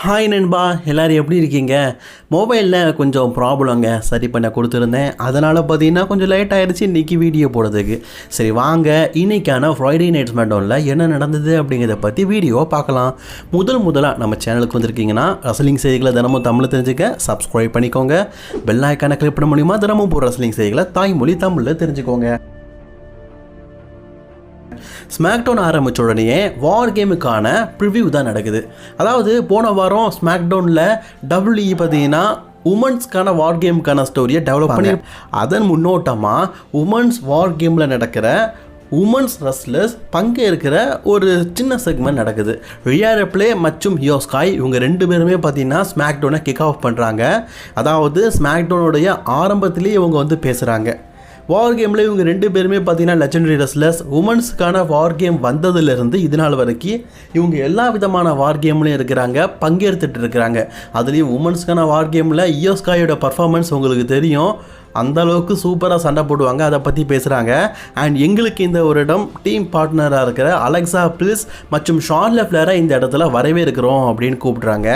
Hi நண்பா எல்லோரும் எப்படி இருக்கீங்க? மொபைலில் கொஞ்சம் ப்ராப்ளங்க சரி பண்ண கொடுத்துருந்தேன். அதனால் பார்த்தீங்கன்னா கொஞ்சம் லேட் ஆகிடுச்சு இன்றைக்கி வீடியோ போடுறதுக்கு. சரி வாங்க. இன்னைக்கான ஃப்ரைடே நைட்ஸ் மேட்டோனில் என்ன நடந்தது அப்படிங்கிறத பற்றி வீடியோ பார்க்கலாம். முதல் முதலாக நம்ம சேனலுக்கு வந்திருக்கீங்கன்னா ரசலிங் செய்திகளை தினமும் தமிழ் தெரிஞ்சுக்க சப்ஸ்கிரைப் பண்ணிக்கோங்க. பெல் ஐக்கானை கிளிக் பண்ண முடியுமா தினமும் போகிற ரசலிங் செய்திகளை தாய்மொழி தமிழில் தெரிஞ்சுக்கோங்க. ஸ்மாக்டவுன் ஆரம்பித்த உடனே வார் கேமுக்கான ப்ரிவ்யூ தான் நடக்குது. அதாவது போன வாரம் ஸ்மாக்டவுனில் டபிள்யூஇ பார்த்தீங்கன்னா உமன்ஸ்க்கான வார் கேமுக்கான ஸ்டோரியை டெவலப் பண்ணி அதன் முன்னோட்டமாக உமன்ஸ் வார் கேமில் நடக்கிற உமன்ஸ் ரஸ்லர்ஸ் பங்கேற்கிற ஒரு சின்ன செக்மெண்ட் நடக்குது. ரியார பிளே மற்றும் ஹியோஸ்காய் இவங்க ரெண்டு பேருமே பார்த்தீங்கன்னா ஸ்மாக்டவுனை கிக் ஆஃப் பண்ணுறாங்க அதாவது ஸ்மாக்டவுனுடைய ஆரம்பத்திலேயே இவங்க வந்து பேசுகிறாங்க வார் கேமில் இவங்க ரெண்டு பேருமே பார்த்தீங்கன்னா லெஜண்டரி ரெஸ்லர்ஸ் உமன்ஸுக்கான வார் கேம் வந்ததுலேருந்து இது நாள் வரைக்கும் இவங்க எல்லா விதமான வார் கேம்லையும் இருக்கிறாங்க பங்கேற்றுட்டு இருக்கிறாங்க. அதுலேயும் உமன்ஸ்க்கான வார் கேமில் இயோஸ்காயோட பர்ஃபார்மன்ஸ் உங்களுக்கு தெரியும். அந்த அளவுக்கு சூப்பராக சண்டை போடுவாங்க அதை பற்றி பேசுகிறாங்க அண்ட் எங்களுக்கு இந்த ஒரு இடம் டீம் பார்ட்னராக இருக்கிற அலெக்சா பில்ஸ் மற்றும் ஷார்ல ஃப்ளேரை இந்த இடத்துல வரவே இருக்கிறோம் அப்படின்னு கூப்பிட்றாங்க.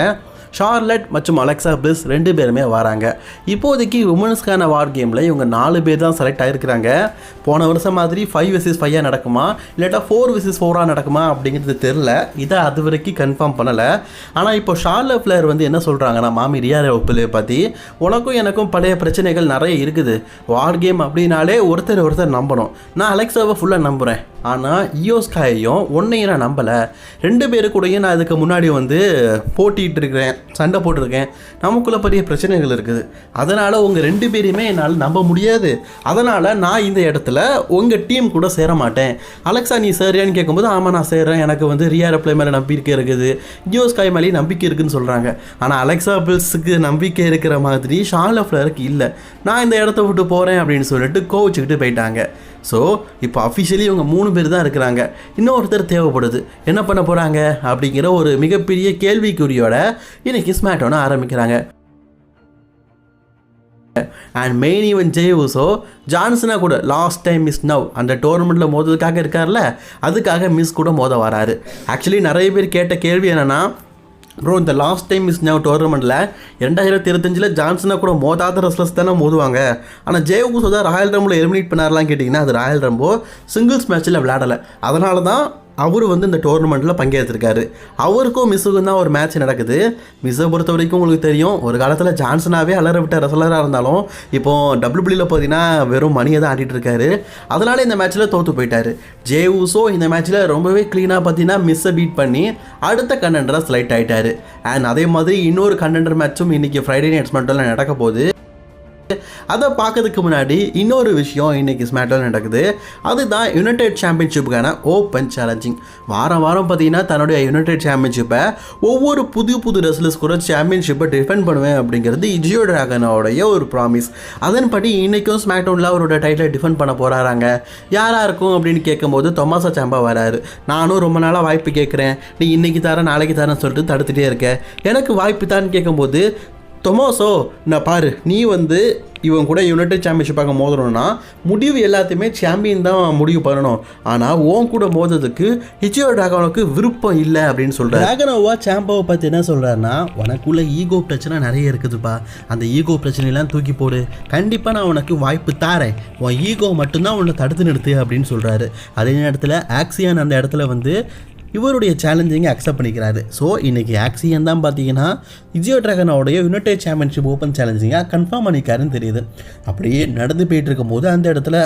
ஷார்லட் மற்றும் அலெக்சா பிளிஸ் ரெண்டு பேருமே வராங்க. இப்போதைக்கு உமன்ஸ்க்கான வார் கேமில் இவங்க நாலு பேர் தான் செலக்ட் ஆகிருக்கிறாங்க போன வருஷம் மாதிரி ஃபைவ் விசிஸ் ஃபைவாக நடக்குமா? இல்லாட்டா ஃபோர் விசிஸ் ஃபோராக நடக்குமா அப்படிங்கிறது தெரில இதை அது வரைக்கும் கன்ஃபார்ம் பண்ணலை. ஆனால் இப்போ ஷார்ல பிளேயர் வந்து என்ன சொல்கிறாங்கன்னா மாமி ரியா ஒப்பிலே பற்றி உனக்கும் எனக்கும் பழைய பிரச்சனைகள் நிறைய இருக்குது. வார் கேம் அப்படின்னாலே ஒருத்தர் ஒருத்தர் நம்பணும். நான் அலெக்சாவை ஃபுல்லாக நம்புகிறேன் ஆனால் இயோஸ்காயையும் ஒன்றையும் நான் நம்பலை. ரெண்டு பேரு கூடயும் நான் இதுக்கு முன்னாடி வந்து போட்டிகிட்டு இருக்கிறேன் சண்டை போட்டிருக்கேன். நமக்குள்ள பெரிய பிரச்சனைகள் இருக்குது. அதனால் உங்கள் ரெண்டு பேரையுமே என்னால் நம்ப முடியாது. அதனால் நான் இந்த இடத்துல உங்கள் டீம் கூட சேர மாட்டேன். அலெக்சா நீ சேரியான்னு கேட்கும்போது ஆமாம் நான் சேர்றேன் எனக்கு வந்து ரியார பிளே மேலே நம்பிக்கை இருக்குது. ஜியோஸ்காய் மேலேயும் நம்பிக்கை இருக்குதுன்னு சொல்கிறாங்க ஆனால் அலெக்சா பில்ஸுக்கு நம்பிக்கை இருக்கிற மாதிரி ஷார்ல ஃப்ளருக்கு இல்லை. நான் இந்த இடத்த விட்டு போகிறேன் அப்படின்னு சொல்லிட்டு கோவிச்சுக்கிட்டு போயிட்டாங்க. ஸோ இப்போ அஃபிஷியலி இவங்க மூணு பேர் தான் இருக்கிறாங்க. இன்னொருத்தர் தேவைப்படுது. என்ன பண்ண போகிறாங்க அப்படிங்கிற ஒரு மிகப்பெரிய கேள்விக்குறியோட இன்னைக்கு ஸ்மாட்டோன்னு ஆரம்பிக்கிறாங்க. And main event Jey Uso ஜான்சனா கூட லாஸ்ட் டைம் மிஸ் நவ் அந்த டோர்னமெண்ட்டில் மோதுறதுக்காக இருக்கார்ல அதுக்காக மிஸ் கூட மோத வராரு. ஆக்சுவலி நிறைய பேர் கேட்ட கேள்வி என்னென்னா ப்ரோ இந்த லாஸ்ட் டைம் மிஸ் ஞாபகம் டோர்னமெண்ட்டில் ரெண்டாயிரத்தி இருபத்தஞ்சில் ஜான்சனை கூட மோதாத ரெஸ்லர்ஸ் தானே மோதுவாங்க. ஆனால் ஜெய ஊசோ தான் ராயல் ரம்பில் எலிமினேட் பண்ணாரலாம் கேட்டிங்கன்னா அது ராயல் ரம்போ சிங்கிள்ஸ் மேட்ச்சில் விளையாடலை. அதனால தான் அவர் வந்து இந்த டோர்னமெண்ட்டில் பங்கேற்றிருக்காரு. அவருக்கும் மிஸ்ஸுக்கும் தான் ஒரு மேட்ச் நடக்குது. மிஸ்ஸை பொறுத்த வரைக்கும் உங்களுக்கு தெரியும் ஒரு காலத்தில் ஜான்சனாகவே அலற விட்ட ரெசலராக இருந்தாலும் இப்போ டபிள்யூபிள்யூவில் பார்த்தீங்கன்னா வெறும் மணியை தான் ஆடிட்டு இருக்காரு அதனால இந்த மேட்ச்சில் தோற்று போயிட்டாரு. ஜே ஊசோ இந்த மேட்ச்சில் ரொம்பவே க்ளீனாக பார்த்தீங்கன்னா மிஸ்ஸை பீட் பண்ணி அடுத்த கண்டெண்டராக செலக்ட் ஆகிட்டாரு அண்ட் அதே மாதிரி இன்னொரு கண்டெண்டர் மேட்சும் இன்றைக்கி ஃப்ரைடே நைட்ஸ் மட்டும் நடக்க போகுது. அதை பார்க்கறதுக்கு முன்னாடி இன்னொரு விஷயம் இன்னைக்கு ஸ்மேட்டில் நடக்குது. அதுதான் யுனைடெட் சாம்பியன்ஷிப்புக்கான ஓப்பன் சேலஞ்சிங் வாரம் வாரம் பார்த்தீங்கன்னா தன்னுடைய யுனைடெட் சாம்பியன்ஷிப்பை ஒவ்வொரு புது புது ரெஸ்லர்ஸ் கூட சாம்பியன்ஷிப்பை டிஃபெண்ட் பண்ணுவேன் அப்படிங்கிறது இஜியோ டிராகனோடைய ஒரு ப்ராமிஸ் அதன்படி இன்றைக்கும் ஸ்மாக்டவுனில் அவரோட டைட்டிலை டிஃபெண்ட் பண்ண போகிறாங்க யாராக இருக்கும் அப்படின்னு கேட்கும்போது தொமாசா சாம்பா வராரு. நானும் ரொம்ப நாளாக வாய்ப்பு கேட்குறேன். நீ இன்னைக்கு தரேன் நாளைக்கு தரேன்னு சொல்லிட்டு தடுத்துகிட்டே இருக்க. எனக்கு வாய்ப்பு தான் கேட்கும்போது தொமோசோ oh, நான் பாரு நீ வந்து இவன் கூட யுனைடெட் சாம்பியன்ஷிப்பாக மோதணும்னா முடிவு எல்லாத்தையுமே சாம்பியன் தான் முடிவு பண்ணணும். ஆனால் ஓன் கூட மோதுறதுக்கு ஹிச்சியோ டிராகனுக்கு விருப்பம் இல்லை அப்படின்னு சொல்கிறார் டிராகனோவா சாம்பாவை பற்றி என்ன சொல்கிறாருன்னா உனக்குள்ள ஈகோ பிரச்சனை நிறைய இருக்குதுப்பா. அந்த ஈகோ பிரச்சனையெல்லாம் தூக்கி போடு. கண்டிப்பாக நான் உனக்கு வாய்ப்பு தாரேன். உன் ஈகோ மட்டும்தான் உன்னை தடுத்து நிறுத்து அப்படின்னு சொல்கிறாரு அதே நேரத்தில் ஆக்சியன் அந்த இடத்துல வந்து இவருடைய சேலஞ்சிங்கை அக்செப்ட் பண்ணிக்கிறாரு. ஸோ இன்றைக்கி ஆக்சியன் தான் பார்த்தீங்கன்னா இஜியோ ட்ராகனோடைய யுனைடெட் சாம்பியன்ஷிப் ஓப்பன் சேலஞ்சிங்காக கன்ஃபார்ம் பண்ணிக்காருன்னு தெரியுது. அப்படியே நடந்து போயிட்டு இருக்கும்போது அந்த இடத்துல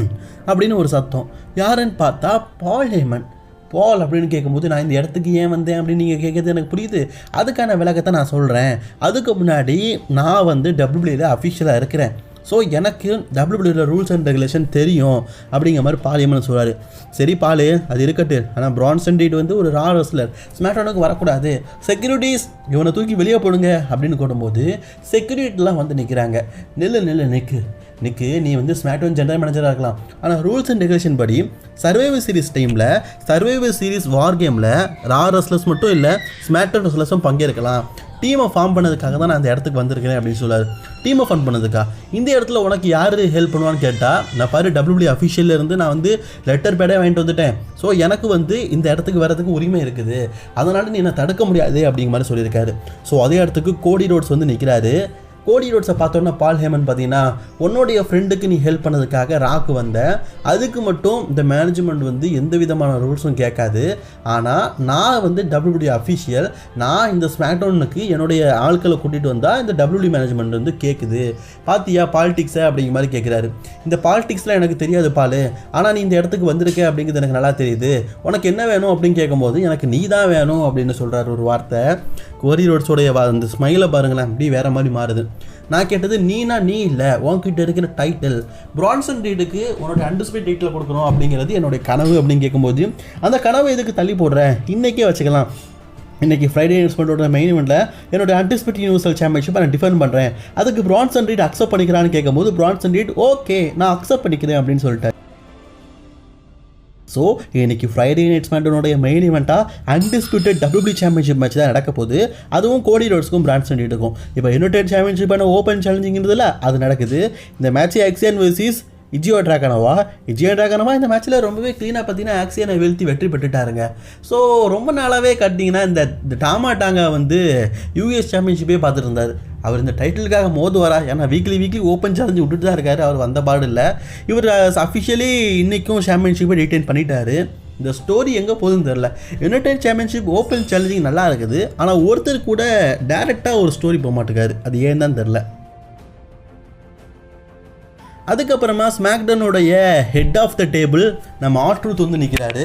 அப்படின்னு ஒரு சத்தம். யாருன்னு பார்த்தா பால் ஹேமன் பால் அப்படின்னு கேட்கும்போது நான் இந்த இடத்துக்கு ஏன் வந்தேன்? அப்படின்னு நீங்கள் கேட்குறது எனக்கு புரியுது. அதுக்கான விளக்கத்தை நான் சொல்கிறேன் அதுக்கு முன்னாடி நான் வந்து டபிள்யூபிள்யூவில் அஃபிஷியலாக இருக்கிறேன். ஸோ எனக்கு டபிள்யூபிள்யூவில் ரூல்ஸ் அண்ட் ரெகுலேஷன் தெரியும் அப்படிங்கிற மாதிரி பாலியமன் சொல்கிறாரு சரி பாலு அது இருக்கட்டு ஆனால் பிரான்சன் டீட் வந்து ஒரு ரா ரெஸ்லர் ஸ்மாட்டோனுக்கு வரக்கூடாது. செக்யூரிட்டிஸ் இவனை தூக்கி வெளியே போடுங்க அப்படின்னு கூடும்போது செக்யூரிட்டிலாம் வந்து நிற்கிறாங்க நெல்லு நில்லு நிற்கு நிற்கு நீ வந்து ஸ்மாட்டோன் ஜெனரல் மேனேஜராக இருக்கலாம். ஆனால் ரூல்ஸ் அண்ட் ரெகுலேஷன் படி சர்வைவர் சீரிஸ் டைமில் சர்வைவர் சீரிஸ் வார் கேமில் ரா ரெஸ்லர்ஸ் மட்டும் இல்லை ஸ்மாட்டோன் ரெஸ்லர்ஸும் பங்கேற்கலாம். டீமை ஃபார்ம் பண்ணதுக்காக தான் நான் அந்த இடத்துக்கு வந்திருக்கிறேன் அப்படின்னு சொல்லுவார் டீமை ஃபார்ம் பண்ணதுக்கா? இந்த இடத்துல உனக்கு யார் ஹெல்ப் பண்ணுவான்னு கேட்டால் நான் பாரு டபிள்யூபிள்யூ அஃபிஷியல்ல இருந்து நான் வந்து லெட்டர் பேடே வாங்கிட்டு வந்துட்டேன். ஸோ எனக்கு வந்து இந்த இடத்துக்கு வரதுக்கு உரிமை இருக்குது. அதனால் நீ என்னை தடுக்க முடியாது அப்படிங்கிற மாதிரி சொல்லியிருக்காரு. ஸோ அதே இடத்துக்கு கோடி ரோட்ஸ் வந்து நிற்கிறாரு கோடி ரோட்ஸை பார்த்தோன்னா பால் ஹேமன் பார்த்தீங்கன்னா உன்னுடைய ஃப்ரெண்டுக்கு நீ ஹெல்ப் பண்ணதுக்காக ராக்கு வந்த. அதுக்கு மட்டும் இந்த மேனேஜ்மெண்ட் வந்து எந்த விதமான ரூல்ஸும் கேட்காது. ஆனால் நான் வந்து டபிள்யூடி அஃபிஷியல் நான் இந்த ஸ்மாக்டவுனுக்கு என்னுடைய ஆட்களை கூட்டிகிட்டு வந்தால் இந்த டபிள்யூடி மேனேஜ்மெண்ட் வந்து கேட்குது பாத்தியா பாலிடிக்ஸை அப்படிங்கிற மாதிரி கேட்குறாரு இந்த பாலிடிக்ஸ்லாம் எனக்கு தெரியாது பால். ஆனால் நீ இந்த இடத்துக்கு வந்திருக்க அப்படிங்கிறது எனக்கு நல்லா தெரியுது. உனக்கு என்ன வேணும் அப்படின்னு கேட்கும்போது எனக்கு நீ தான் வேணும் அப்படின்னு சொல்கிறாரு ஒரு வார்த்தை. கோரி ரோட்ஸோடைய அந்த ஸ்மைலை பாருங்களேன் அப்படி வேற மாதிரி மாறுது. நான் கேட்டது நீனா நீ இல்லை. உன்கிட்ட இருக்கிற டைட்டில் பிரான்சன் ரீடுக்கு உன்னோட அண்டர்ஸ்பீட் டைட்டில் கொடுக்கணும் அப்படிங்கிறது என்னுடைய கனவு அப்படின்னு கேட்கும்போது அந்த கனவை எதுக்கு தள்ளி போடுறேன் இன்றைக்கே வச்சுக்கலாம். இன்றைக்கி ஃப்ரைடே இன்வெஸ்ட்மெண்ட்டோட மெயின் இவெண்ட்டில் என்னோட அன்டிஸ்பிட் யூனிவர்சல் சாம்பியன்ஷிப்பை நான் டிஃபெண்ட் பண்ணுறேன் அதுக்கு பிரான்சன் ரீட் அக்செப்ட் பண்ணிக்கிறான்னு கேட்கும்போது பிரான்சன் ரீட் ஓகே நான் அக்செப்ட் பண்ணிக்கிறேன் அப்படின்னு சொல்லிட்டேன் ஸோ இன்னைக்கு ஃப்ரைடே நைட் ஸ்மாண்டனுடைய மெயின் இவெண்ட்டாக அன்டிஸ்பியூட்டட் டபிள்யூபி சாம்பியன்ஷிப் மேட்ச் தான் நடக்க போகுது. அதுவும் கோடி ரோட்ஸ்க்கும் பிரான்ஸ் இருக்கும் இப்போ யுனைடெட் சாம்பியன்ஷிப்பான ஓப்பன் சேலஞ்சிங்கிறதுல அது நடக்குது. இந்த மேட்ச் ஆக்சியன் வர்சஸ் இஜியோ ட்ராகனவா இஜியோ ட்ராகனவா இந்த மேட்ச்சில் ரொம்பவே க்ளீனாக பார்த்தீங்கன்னா ஆக்சியனை வீழ்த்தி வெற்றி பெற்றுட்டாருங்க. ஸோ ரொம்ப நாளாகவே கட்டிங்கன்னா இந்த டாமா டாங்கா வந்து யூஎஸ் சாம்பியன்ஷிப்பே பார்த்துட்டு இருந்தார். அவர் இந்த டைட்டிலுக்காக மோதுவாரா ஏன்னா வீக்லி வீக்லி ஓப்பன் சேலஞ்சு விட்டுட்டு தான் இருக்காரு. அவர் வந்த பாடு இல்லை. இவர் அஃபிஷியலி இன்றைக்கும் சாம்பியன்ஷிப்பை ரீட்டைன் பண்ணிட்டாரு. இந்த ஸ்டோரி எங்கே போகுதுன்னு தெரில யுனைடெட் சாம்பியன்ஷிப் ஓப்பன் சேலஞ்சிங் நல்லா இருக்குது. ஆனால் ஒருத்தர் கூட டேரெக்டாக ஒரு ஸ்டோரி போக மாட்டேங்காரு அது ஏன் தான் தெரில அதுக்கப்புறமா ஸ்மாக்டனுடைய ஹெட் ஆஃப் த டேபிள் நம்ம ஆட்ரூத் வந்து நிற்கிறாரு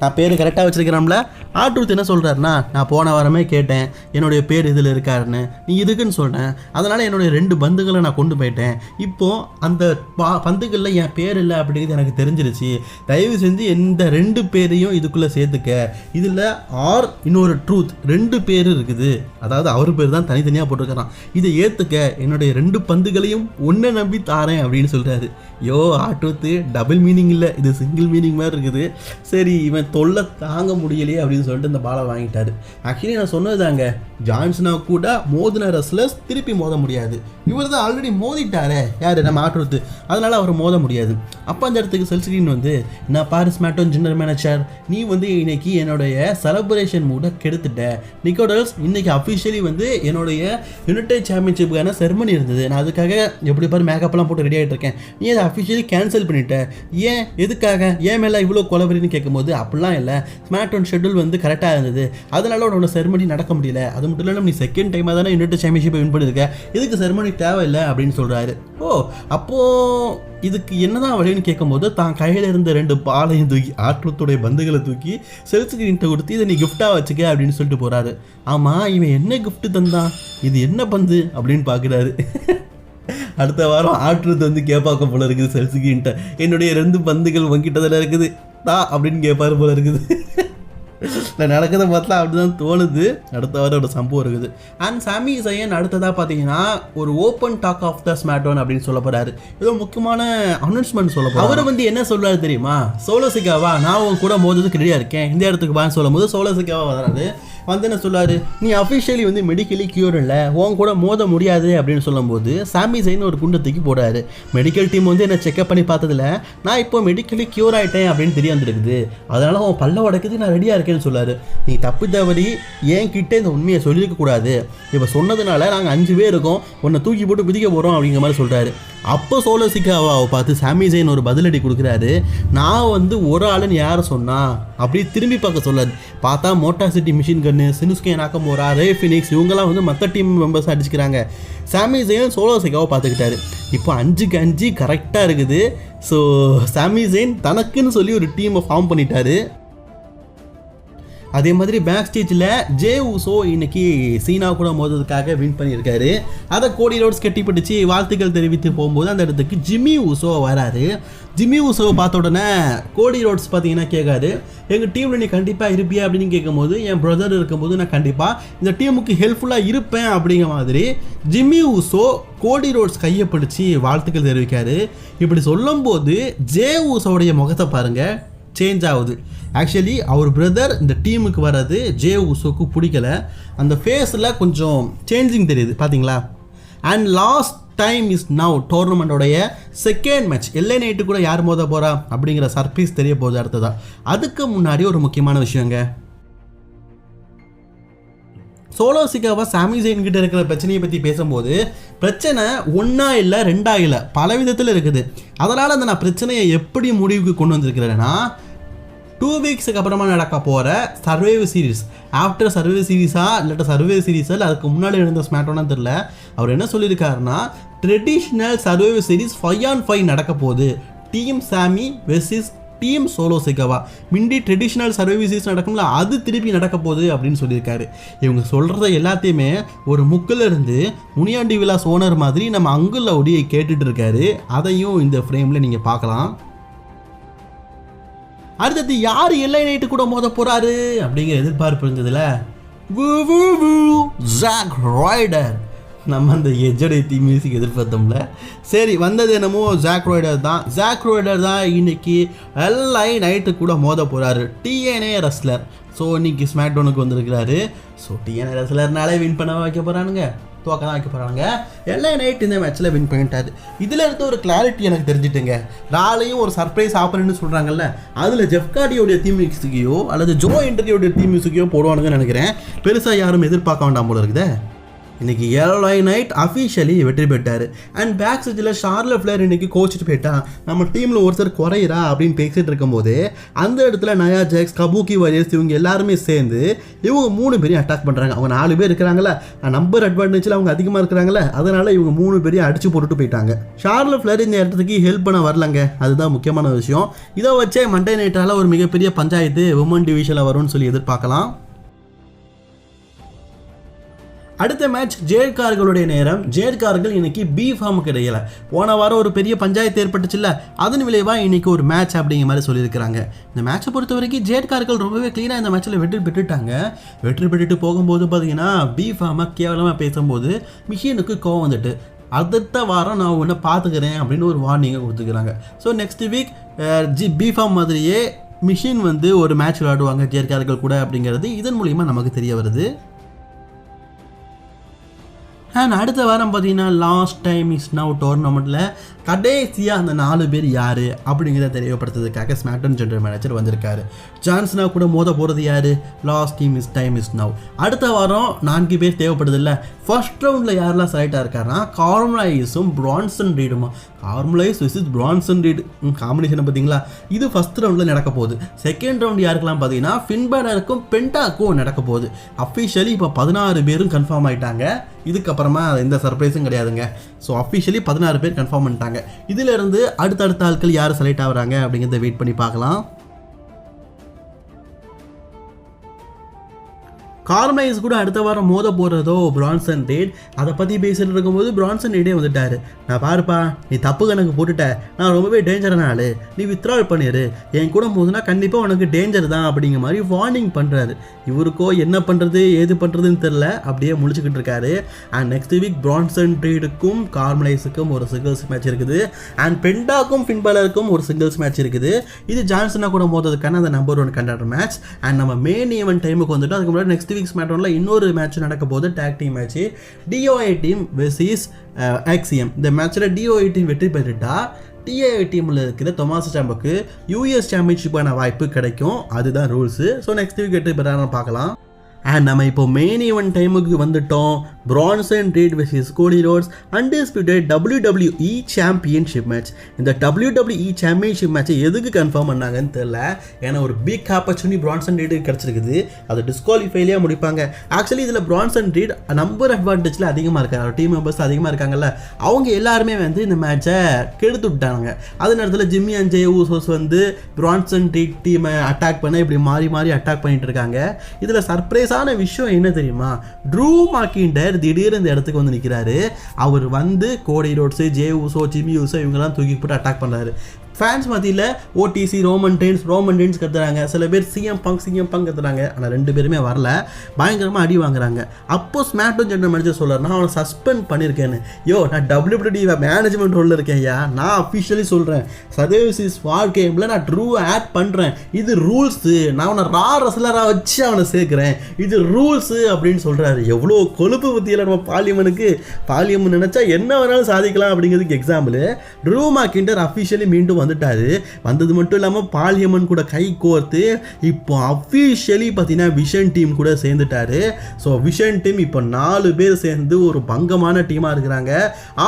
நான் பேர் கரெக்டாக வச்சிருக்கிறோம்ல ஆட்ரூத் என்ன சொல்கிறாருன்னா நான் போன வாரமே கேட்டேன் என்னுடைய பேர் இதில் இருக்காருன்னு. நீ இதுக்குன்னு சொன்னேன் அதனால் என்னுடைய ரெண்டு பந்துகளை நான் கொண்டு போயிட்டேன். இப்போது அந்த பா பந்துகளில் என் பேர் இல்லை அப்படிங்கிறது எனக்கு தெரிஞ்சிருச்சு. தயவு செஞ்சு எந்த ரெண்டு பேரையும் இதுக்குள்ளே சேர்த்துக்க. இதில் ஆர் இன்னொரு ட்ரூத் ரெண்டு பேர் இருக்குது. அதாவது அவர் பேர் தான் தனித்தனியாக போட்டிருக்கிறான். இதை ஏற்றுக்க என்னுடைய ரெண்டு பந்துகளையும் ஒன்றை நம்பி தாரேன் அப்படின்னு சொல்கிறாரு யோ ஆட்ரூத்து டபுள் மீனிங் இல்லை. இது சிங்கிள் மீனிங் மாதிரி இருக்குது. சரி இவன் தொல்லை தாங்க முடியலையே அப்படின்னு சொல்லிட்டு இந்த பாலை வாங்கிட்டாரு. ஆக்சுவலி நான் சொன்னது தாங்க ஜான்சனா கூட மோதின ரெஸ்லர்ஸ் திருப்பி மோத முடியாது. இவர் தான் ஆல்ரெடி மோதிட்டாரே. யார்? நம்ம ஆட்டுறது அதனால் அவர் மோத முடியாது. அப்போ அந்த இடத்துக்கு செல்ஸ்கிரீன் வந்து நான் பாரிஸ் மேட்டோன் ஜெனரல் மேனேஜர் நீ வந்து இன்னைக்கு என்னுடைய செலப்ரேஷன் மூட கெடுத்துட்ட. நிக்கோடல்ஸ் இன்னைக்கு அஃபிஷியலி வந்து என்னுடைய யுனைடெட் சாம்பியன்ஷிப்புக்கான செரமனி இருந்தது. நான் அதுக்காக எப்படி பாரு மேக்கப்லாம் போட்டு ரெடி ஆகிட்டு இருக்கேன் நீ அதை அஃபிஷியலி கேன்சல் பண்ணிட்ட. ஏன்? எதுக்காக? ஏன் மேலே இவ்வளோ கொலவரின்னு கேட்கும்போது அப்படிலாம் இல்லை. ஸ்மார்ட் ஒன் ஷெட்யூல் வந்து கரெக்டாக இருந்தது. அதனால உன்னோட செரமனி நடக்க முடியல. அது மட்டும் இல்லாமல் நீ செகண்ட் டைமாக தானே யுனைடெட் சாம்பியன்ஷிப்பை வின் பண்ணியிருக்க இதுக்கு செரமனி தேவையில்லை அப்படின்னு சொல்கிறாரு ஓ அப்போது இதுக்கு என்னதான் வழின்னு கேட்கும்போது தான் கையில் இருந்த ரெண்டு பாலையும் தூக்கி ஆற்றத்துடைய பந்துகளை தூக்கி செல்ஸ்கிரீன்ட்ட கொடுத்து இதை நீ கிஃப்டாக வச்சுக்க அப்படின்னு சொல்லிட்டு போகிறாரு ஆமாம் இவன் என்ன கிஃப்ட்டு தந்தான்? இது என்ன பந்து? அப்படின்னு பார்க்குறாரு அடுத்த வாரம் ஆற்றுறது வந்து கேட்பாக்க போல இருக்குது செல்ஸ்கின்ட்ட என்னுடைய ரெண்டு பந்துகள் உங்ககிட்ட தானே இருக்குது. தா அப்படின்னு கேட்பாரு போல இருக்குது. இல்லை நடக்கிறத பார்த்தா அப்படிதான் தோணுது. அடுத்த வாரம் ஒரு சம்பவம் இருக்குது. அண்ட் சாமி சையன் அடுத்ததாக பார்த்தீங்கன்னா ஒரு open talk of the SmackDown அப்படின்னு சொல்ல போறாரு. ஏதோ முக்கியமான அனௌன்ஸ்மெண்ட் சொல்ல போகிறார் அவர் வந்து என்ன சொல்றாரு தெரியுமா? சோலோசிக்காவா நான் உன் கூட மோதுறதுக்கு ரெடியாக இருக்கேன். இந்த இடத்துக்கு வான்னு சொல்லும் போது சோலோசிக்காவா வராது வந்து என்ன சொல்லாரு நீ அஃபிஷியலி வந்து மெடிக்கலி கியூர் இல்லை உன் கூட மோத முடியாது அப்படின்னு சொல்லும்போது சாமி சைன் ஒரு குண்டை தூக்கி போடுறாரு. மெடிக்கல் டீம் வந்து என்ன செக்அப் பண்ணி பார்த்ததுல நான் இப்போ மெடிக்கலி கியூர் ஆயிட்டேன் அப்படின்னு தெரிய வந்திருக்குது. அதனால உன் பல்ல உடைக்குது நான் ரெடியாக இருக்கேன்னு சொல்லாரு நீ தப்பு தவறி என் கிட்டே இந்த உண்மையை சொல்லியிருக்க கூடாது. இப்போ சொன்னதுனால நாங்கள் அஞ்சு பேர் இருக்கோம். உன்னை தூக்கி போட்டு பிதிக்க போகிறோம் அப்படிங்கிற மாதிரி சொல்கிறாரு அப்போ சோலோசிக்காவாவை பார்த்து சாமி ஜெயின் ஒரு பதிலடி கொடுக்குறாரு. நான் வந்து ஒரு ஆளுன்னு யாரை சொன்னா? அப்படி திரும்பி பார்க்க சொல்லாது. பார்த்தா motor city machine guns Shinsuke Nakamura Rey Fenix இவங்கெல்லாம் வந்து மற்ற டீம் மெம்பர்ஸ் அடிச்சுக்கிறாங்க. சாமி ஜெயின் சோலோசிக்காவை பார்த்துக்கிட்டாரு. இப்போ அஞ்சுக்கு அஞ்சு கரெக்டாக இருக்குது. ஸோ சாமி ஜெயின் தனக்குன்னு சொல்லி ஒரு டீமை ஃபார்ம் பண்ணிட்டாரு. அதே மாதிரி பேக் ஸ்டேஜில் ஜே ஊசோ இன்னைக்கு சீனா கூட மோதுறதுக்காக வின் பண்ணியிருக்காரு. அதை கோடி ரோட்ஸ் கட்டிப்பிடிச்சு வாழ்த்துக்கள் தெரிவித்து போகும்போது அந்த இடத்துக்கு ஜிம்மி ஊசோ வராரு. ஜிம்மி ஊசோவை பார்த்த உடனே கோடி ரோட்ஸ் பார்த்தீங்கன்னா கேட்காரு எங்கள் டீமில் நீ கண்டிப்பாக இருப்பியா அப்படின்னு கேட்கும்போது என் பிரதர் இருக்கும்போது நான் கண்டிப்பாக இந்த டீமுக்கு ஹெல்ப்ஃபுல்லாக இருப்பேன் அப்படிங்கிற மாதிரி ஜிம்மி ஊசோ கோடி ரோட்ஸ் கையை பிடிச்சி வாழ்த்துக்கள் தெரிவிக்காரு. இப்படி சொல்லும்போது ஜே ஊசோடைய முகத்தை பாருங்கள் சேஞ்ச் ஆகுது. ஆக்சுவலி அவர் பிரதர் இந்த டீமுக்கு வர்றது ஜே உசோக்கு பிடிக்கல. அந்த ஃபேஸில் கொஞ்சம் சேஞ்சிங் தெரியுது பார்த்தீங்களா and last time is now டோர்னமெண்ட்டோடைய second match எல்லை நைட்டு கூட யார் மோத போகிறா அப்படிங்கிற சர்ப்ரைஸ் தெரிய போகுது அடுத்ததா. அதுக்கு முன்னாடி ஒரு முக்கியமான விஷயங்க. சோலோ சிக்காவா சாமி ஜெயின் கிட்ட இருக்கிற பிரச்சனையை பற்றி பேசும்போது பிரச்சனை ஒன்றா இல்லை ரெண்டா இல்லை பல விதத்தில் இருக்குது. அதனால் அந்த நான் பிரச்சனையை எப்படி முடிவுக்கு கொண்டு வந்திருக்கிறேன்னா டூ வீக்ஸுக்கு அப்புறமா நடக்க போகிற சர்வைவ் சீரிஸ் ஆஃப்டர் சர்வே சீரிஸா இல்லாட்ட சர்வே சீரிஸா இல்லை அதுக்கு முன்னாடி இருந்த ஸ்மேட்டோனா தெரில அவர் என்ன சொல்லியிருக்காருன்னா traditional survive series five on five நடக்க போகுது. Team Sami versus team Solo Sikoa Mindy traditional services நடக்கும்ல அது திருப்பி நடக்க போகுது அப்படின்னு சொல்லியிருக்காரு. இவங்க சொல்கிறத எல்லாத்தையுமே ஒரு முக்கில் இருந்து முனியாண்டி விலாஸ் ஓனர் மாதிரி நம்ம அங்குள்ள ஒடியை கேட்டுட்டு இருக்காரு. அதையும் இந்த ஃப்ரேமில் நீங்கள் பார்க்கலாம். அடுத்தது யார் எல்லை நைட்டு கூட மோத போறாரு? அப்படிங்கிற எதிர்பார்ப்பு இருந்ததுல ஜாக் ராய்டர் நம்ம அந்த எஜடை தி மியூசிக் எதிர்பார்த்தோம்ல. சரி வந்தது என்னமோ ஜாக் ராய்டர் தான். ஜாக் ராய்டர் தான் இன்னைக்கு எல்ஐ நைட்டு கூட மோத போகிறாரு டிஎன்ஏ ரஸ்லர் ஸோ இன்றைக்கி ஸ்மாக் டவுனுக்கு வந்திருக்கிறாரு. ஸோ டிஎன் ரஸ்லர்னாலே வின் பண்ண வைக்க போகிறானுங்க தோக்க தான் வைக்க போகிறாங்க எல்லா நைட் இந்த மேட்ச்சில் வின் பண்ணிட்டாரு. இதில் இருந்து ஒரு கிளாரிட்டி எனக்கு தெரிஞ்சுட்டுங்க. ராலையும் ஒரு சர்ப்ரைஸ் ஆப்பரன்னு சொல்கிறாங்கல்ல அதில் ஜெஃப்காடியோடைய தீம் மியூசிக்கையோ அல்லது ஜோ இன்டர்வியோடைய தீம் மியூசிக்கையோ போடுவானுங்கன்னு நினைக்கிறேன். பெருசாக யாரும் எதிர்பார்க்க வேண்டாம் போல இருக்குதே. இன்னைக்கு ஏழை நைட் அஃபிஷியலி வெற்றி பெற்றார். அண்ட் பேக் சைடில் ஷார்ல ஃபிளேர் இன்னைக்கு கோச்சிட்டு போயிட்டா நம்ம டீமில் ஒருத்தர் குறையிறா அப்படின்னு பேசிகிட்டு இருக்கும்போது அந்த இடத்துல நயா ஜெக்ஸ் கபூக்கி வாரியர்ஸ் இவங்க எல்லாருமே சேர்ந்து இவங்க மூணு பேரையும் அட்டாக் பண்ணுறாங்க அவங்க நாலு பேர் இருக்கிறாங்களா நம்பர் அட்வான்டேஜில் அவங்க அதிகமாக இருக்கிறாங்களே அதனால இவங்க மூணு பேரையும் அடிச்சு போட்டுட்டு போயிட்டாங்க. ஷார்ல ஃபிளேர் இந்த இடத்துக்கு ஹெல்ப் பண்ண வரலங்க. அதுதான் முக்கியமான விஷயம். இதை வச்சே மண்டே நைட்டால் ஒரு மிகப்பெரிய பஞ்சாயத்து உமன் டிவிஷனில் வரும்னு சொல்லி எதிர்பார்க்கலாம். அடுத்த மேட்ச் ஜேட்கார்களுடைய நேரம். ஜேட்கார்கள் இன்னைக்கு பி ஃபார்முக்கு இடையில. போன வாரம் ஒரு பெரிய பஞ்சாயத்து ஏற்பட்டுச்சுல்ல அதன் விளைவாக இன்னைக்கு ஒரு மேட்ச் அப்படிங்கிற மாதிரி சொல்லியிருக்கிறாங்க. இந்த மேட்சை பொறுத்த வரைக்கும் ஜேட்கார்கள் ரொம்பவே க்ளீனாக இந்த மேட்ச்சில் வெற்றி பெற்றுட்டாங்க. வெற்றி பெற்றுட்டு போகும்போது பார்த்தீங்கன்னா பி ஃபார்மை கேவலமாக பேசும்போது மிஷினுக்கு கோவம் வந்துட்டு அடுத்த வாரம் நான் உன்னை பார்த்துக்கிறேன் அப்படின்னு ஒரு வார்னிங்கை கொடுத்துக்கிறாங்க. So next week G B form மாதிரியே மிஷின் வந்து ஒரு மேட்ச் விளையாடுவாங்க ஜேர்கார்கள் கூட அப்படிங்கிறது இதன் மூலிமா நமக்கு தெரிய வருது. அண்ட் அடுத்த வாரம் பார்த்தீங்கன்னா லாஸ்ட் டைம் இஸ் நவ் டோர்னமெண்ட்டில் கடைசியாக அந்த நாலு பேர் யார் அப்படிங்கிறத தெரியப்படுத்துறதுக்காக ஸ்மாக்டன் ஜென்ரல் மேனேஜர் வந்திருக்காரு. ஜான்ஸ்னா கூட மோத போகிறது யார்? Last team is time is now அடுத்த வாரம் நான்கு பேர் தேவைப்படுது இல்லை? ஃபர்ஸ்ட் ரவுண்டில் யாரெல்லாம் செலக்ட் ஆயிருக்காருன்னா கார்மலைஸும் பிரான்சன் ரீடுமா கார்மலைஸ் இஸ் பிரான்சன் ரீடு காம்பினேஷனை பார்த்தீங்களா? இது ஃபர்ஸ்ட் ரவுண்டில் நடக்க போகுது. செகண்ட் ரவுண்ட் யாருக்கெல்லாம் பார்த்தீங்கன்னா ஃபின்பேடருக்கும் பென்டாக்கும் நடக்க போகுது. அஃபிஷியலி இப்போ பதினாறு பேரும் கன்ஃபார்ம் ஆகிட்டாங்க இதுக்கப்புறமா எந்த சர்ப்ரைஸும் கிடையாதுங்க. ஸோ அஃபிஷியலி பதினாறு பேர் கன்ஃபார்ம் பண்ணிட்டாங்க. இதுல இருந்து அடுத்தடுத்த ஆட்கள் யார் செலக்ட் ஆகிறாங்க அப்படிங்கிறத வெயிட் பண்ணி பார்க்கலாம். கார்மைஸ் கூட அடுத்த வாரம் மோத போகிறதோ பிரான்சன் ரேட் அதை பற்றி பேசிட்டு இருக்கும்போது பிரான்சன் ரேடே வந்துட்டாரு. நான் பாருப்பா நீ தப்பு கணக்கு போட்டுட்ட. நான் ரொம்பவே டேஞ்சரான ஆளு. நீ வித்ட்ரால் பண்ணிடு என் கூட போதுனா கண்டிப்பாக உனக்கு டேஞ்சர் தான் அப்படிங்கிற மாதிரி வார்னிங் பண்ணுறாரு இவருக்கோ என்ன பண்ணுறது ஏது பண்ணுறதுன்னு தெரில அப்படியே முழிச்சுக்கிட்டு இருக்காரு. அண்ட் நெக்ஸ்ட் வீக் பிரான்சன் ரேடுக்கும் கார்மலைஸுக்கும் ஒரு சிங்கிள்ஸ் மேட்ச் இருக்குது. அண்ட் பெண்டாக்கும் பின்பாலருக்கும் ஒரு சிங்கிள்ஸ் மேட்ச் இருக்குது. இது ஜான்சனா கூட மோதுறதுக்கான அந்த நம்பர் ஒன் கண்டாடுற மேட்ச் அண்ட் நம்ம மெயின் ஈவென்ட் டைமுக்கு வந்துட்டு அதுக்கு முன்னாடி நெக்ஸ்ட் வீக்ஸ் மேட்ரோனில் இன்னொரு மேட்ச் நடக்க போது tag team match DIY team versus Axiom இந்த மேட்ச்சில் டிஓஐ டீம் வெற்றி பெற்றுட்டா டிஏஐ டீமில் இருக்கிற தொமாஸ் சாம்புக்கு யூஎஸ் சாம்பியன்ஷிப்பான வாய்ப்பு கிடைக்கும். அதுதான் ரூல்ஸு ஸோ நெக்ஸ்ட் வீக் வெற்றி பெறான்னு பார்க்கலாம். அண்ட் நம்ம இப்போ மெயின் ஈவெண்ட் டைமுக்கு வந்துட்டோம். Bronson Reed is Cody Rhodes undisputed W WWE championship match இந்த டபிள்யூ டபிள்யூஇ சாம்பியன்ஷிப் மேட்ச்சை எதுக்கு கன்ஃபார்ம் பண்ணாங்கன்னு தெரில ஏன்னா ஒரு பிக் ஆப்பர்ச்சுனிட்டி பிரான்சன் ரீடு கிடச்சிருக்குது. அது டிஸ்குவாலிஃபைலேயே முடிப்பாங்க. ஆக்சுவலி இதில் பிரான்சன் ரீட் நம்பர் அட்வான்டேஜில் அதிகமாக இருக்காங்க. டீம் மெம்பர்ஸ் அதிகமாக இருக்காங்கல்ல. அவங்க எல்லாருமே வந்து இந்த மேட்சை கெடுத்து விட்டாங்க அதே நேரத்தில் ஜிம்மி அண்ட் ஜே ஊசோஸ் வந்து பிரான்சன் ரீட் டீமை அட்டாக் பண்ண இப்படி மாறி மாறி அட்டாக் பண்ணிட்டு இருக்காங்க. இதில் சர்ப்ரைஸான விஷயம் என்ன தெரியுமா? ட்ரூ மாக்கிண்டர் திடீர்னு இந்த இடத்துக்கு வந்து நிற்கிறாரு. அவர் வந்து Cody Rhodes Jey Uso Jimmy Uso இவங்கெல்லாம் தூக்கி போட்டு அட்டாக் பண்ணுறாரு ஃபேன்ஸ் மத்தியில் ஓடிசி ரோமன் டென்ஸ் ரோமன் டென்ஸ் கத்துறாங்க. சில பேர் சிஎம் பங்க் சிஎம் பங்க் கத்துறாங்க. ஆனால் ரெண்டு பேருமே வரல. பயங்கரமாக அடி வாங்குறாங்க. அப்போ ஸ்மாக்டவுன் ஜென்ரல் மேனேஜர் சொல்றாரு நான் அவனை சஸ்பெண்ட் பண்ணியிருக்கேன்னு யோ நான் டபிள்யூபிடி மேனேஜ்மெண்ட் ரோலில் இருக்கேன் ஐயா. நான் அஃபிஷியலி சொல்கிறேன் சர்வீசஸ் வார் கேமில் நான் ட்ரூ ஆட் பண்ணுறேன் இது ரூல்ஸு நான் அவனை ரா ரசலராக வச்சு அவனை சேர்க்குறேன். இது ரூல்ஸு அப்படின்னு சொல்கிறாரு எவ்வளோ கொழுப்பு பற்றியில் நம்ம பாலியமனுக்கு பாலியமன் நினச்சா என்ன வேணாலும் சாதிக்கலாம் அப்படிங்கிறதுக்கு எக்ஸாம்பிள் ரூமா கிண்டர் அஃபிஷியலி மீண்டும் வந்துட்டாரு. வந்தது மட்டும் இல்லாமல் பாலியமன் கூட கை கோர்த்து இப்போ அஃபிஷியலி பார்த்தீங்கன்னா விஷன் டீம் கூட சேர்ந்துட்டாரு. ஸோ விஷன் டீம் இப்போ நாலு பேர் சேர்ந்து ஒரு பங்கமான டீமாக இருக்கிறாங்க.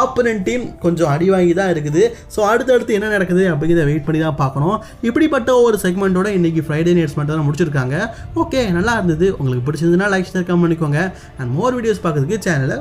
ஆப்பனன் டீம் கொஞ்சம் அடி வாங்கி தான் இருக்குது. ஸோ அடுத்தடுத்து என்ன நடக்குது அப்படிங்கிறத வெயிட் பண்ணி தான் பார்க்கணும். இப்படிப்பட்ட ஒரு செக்மெண்ட்டோட இன்றைக்கி ஃப்ரைடே நைட்ஸ் மட்டும் தான் முடிச்சிருக்காங்க. ஓகே நல்லா இருந்தது. உங்களுக்கு பிடிச்சிருந்ததுன்னா லைக் ஷேர் கமெண்ட் பண்ணிக்கோங்க. அண்ட் மோர் வீடியோஸ் பார்க்கறதுக்கு சேனலை